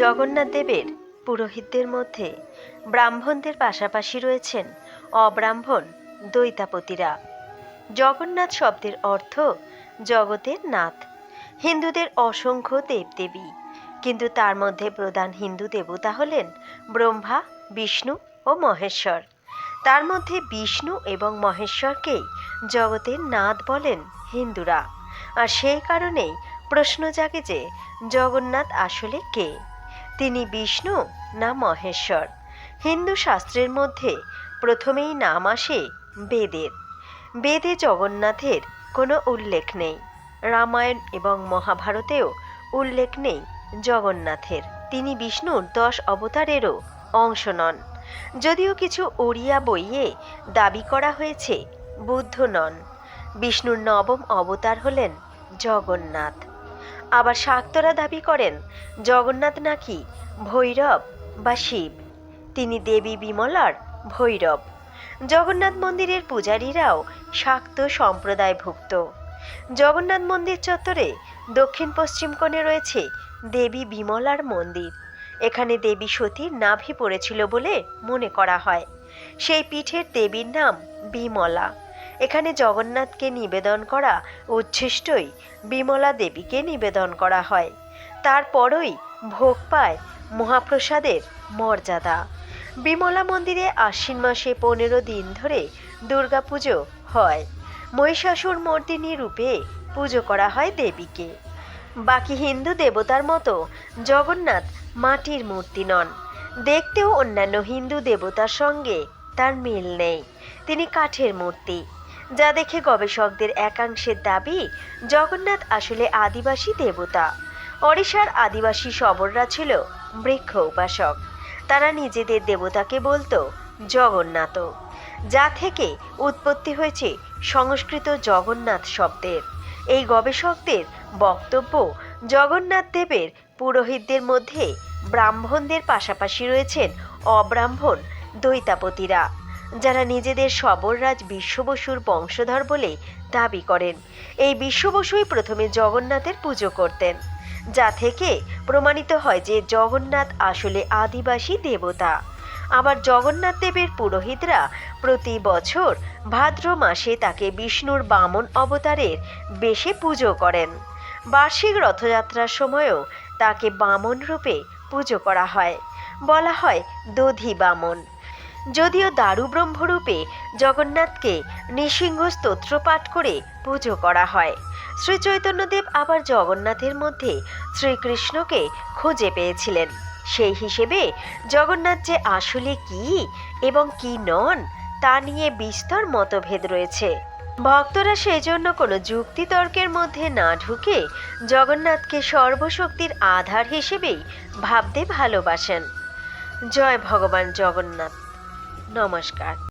জগন্নাথ দেবের পুরোহিতদের মধ্যে ব্রাহ্মণদের পাশাপাশি রয়েছেন অব্রাহ্মণ দৈতাপতিরা জগন্নাথ শব্দের অর্থ জগতের নাথ। হিন্দুদের অসংখ্য দেবদেবী, কিন্তু তার মধ্যে প্রধান হিন্দু দেবতা হলেন ব্রহ্মা, বিষ্ণু ও মহেশ্বর। তার মধ্যে বিষ্ণু এবং মহেশ্বরকেই জগতের নাথ বলেন হিন্দুরা। আর সেই কারণেই প্রশ্ন জাগে যে জগন্নাথ আসলে কে? তিনি বিষ্ণু না মহেশ্বর। হিন্দু শাস্ত্রের মধ্যে প্রথমেই নাম আসে বেদের বেদে জগন্নাথের কোনো উল্লেখ নেই। রামায়ণ এবং মহাভারতেও উল্লেখ নেই জগন্নাথের। তিনি বিষ্ণুর দশ অবতারেরও অংশ নন। যদিও কিছু ওড়িয়া বইয়ে দাবি করা হয়েছে, বুদ্ধ নন। বিষ্ণুর নবম অবতার হলেন জগন্নাথ। আবার শাক্তরা দাবি করেন, জগন্নাথ নাকি ভৈরব বা শিব। তিনি দেবী বিমলার ভৈরব। জগন্নাথ মন্দিরের পূজারীরাও শাক্ত সম্প্রদায়ভুক্ত। জগন্নাথ মন্দির চত্বরে দক্ষিণ পশ্চিম কোণে রয়েছে দেবী বিমলার মন্দির। এখানে দেবী সতীর নাভি পড়েছিল বলে মনে করা হয়। সেই পীঠের দেবীর নাম বিমলা। এখানে জগন্নাথকে নিবেদন করা উচ্ছিষ্টই, বিমলা দেবীকে নিবেদন করা হয়। তারপরই ভোগ পায় মহাপ্রসাদের মর্যাদা। বিমলা মন্দিরে আশ্বিন মাসে পনেরো দিন ধরে দুর্গাপুজো হয়। মহিষাসুর মর্দিনী রূপে পুজো করা হয় দেবীকে। বাকি হিন্দু দেবতার মতো জগন্নাথ মাটির মূর্তি নন। দেখতেও অন্যান্য হিন্দু দেবতার সঙ্গে তার মিল নেই। তিনি কাঠের মূর্তি। যা দেখে গবেষকদের একাংশের দাবি, জগন্নাথ আসলে আদিবাসী দেবতা। ওড়িশার আদিবাসী শবররা ছিল বৃক্ষ উপাসক। তারা নিজেদের দেবতাকে বলতো জগন্নাথ। যা থেকে উৎপত্তি হয়েছে সংস্কৃত জগন্নাথ শব্দের। এই গবেষকদের বক্তব্য জগন্নাথ দেবের পুরোহিতদের মধ্যে ব্রাহ্মণদের পাশাপাশি রয়েছেন অব্রাহ্মণ, দৈতাপতিরা। যারা নিজেদের সবররাজ বিশ্ববসুর বংশধর বলে দাবি করেন। এই বিশ্ববসুই প্রথমে জগন্নাথের পুজো করতেন, যা থেকে প্রমাণিত হয় যে জগন্নাথ আসলে আদিবাসী দেবতা। আবার জগন্নাথ দেবের পুরোহিতরা প্রতি বছর ভাদ্র মাসে তাকে বিষ্ণুর বামন অবতারের বেশে পুজো করেন। বার্ষিক রথযাত্রার সময়ও তাকে বামন রূপে পুজো করা হয়। বলা হয় দধি বামন। যদিও দারু ব্রহ্মরূপে জগন্নাথকে নৃসিংহ স্তোত্র পাঠ করে পুজো করা হয়। শ্রী চৈতন্যদেব আবার জগন্নাথের মধ্যে শ্রীকৃষ্ণকে খুঁজে পেয়েছিলেন। সেই হিসেবে জগন্নাথ যে আসলে কি এবং কি নন, তা নিয়ে বিস্তর মতভেদ রয়েছে। ভক্তরা সেই জন্য কোনো যুক্তিতর্কের মধ্যে না ঢুকে জগন্নাথকে সর্বশক্তির আধার হিসেবেই ভাবতে ভালোবাসেন। জয় ভগবান জগন্নাথ। নমস্কার।